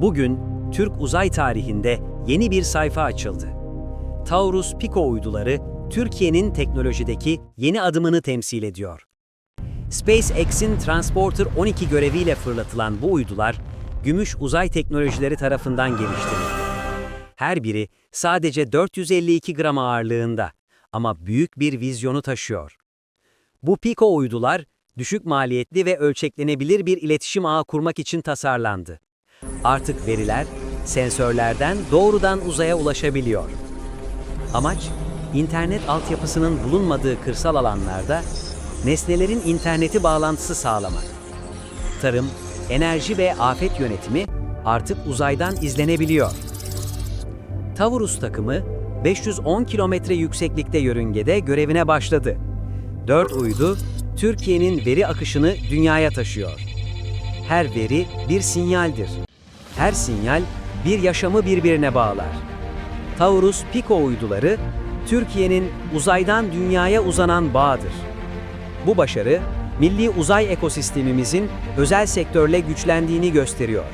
Bugün Türk uzay tarihinde yeni bir sayfa açıldı. Taurus Pico uyduları Türkiye'nin teknolojideki yeni adımını temsil ediyor. SpaceX'in Transporter 12 göreviyle fırlatılan bu uydular, gümüş uzay teknolojileri tarafından geliştirildi. Her biri sadece 452 gram ağırlığında ama büyük bir vizyonu taşıyor. Bu Pico uydular, düşük maliyetli ve ölçeklenebilir bir iletişim ağı kurmak için tasarlandı. Artık veriler, sensörlerden doğrudan uzaya ulaşabiliyor. Amaç, internet altyapısının bulunmadığı kırsal alanlarda nesnelerin interneti bağlantısı sağlamak. Tarım, enerji ve afet yönetimi artık uzaydan izlenebiliyor. Taurus takımı 510 kilometre yükseklikte yörüngede görevine başladı. 4 uydu Türkiye'nin veri akışını dünyaya taşıyor. Her veri bir sinyaldir. Her sinyal bir yaşamı birbirine bağlar. Taurus Pico uyduları Türkiye'nin uzaydan dünyaya uzanan bağıdır. Bu başarı milli uzay ekosistemimizin özel sektörle güçlendiğini gösteriyor.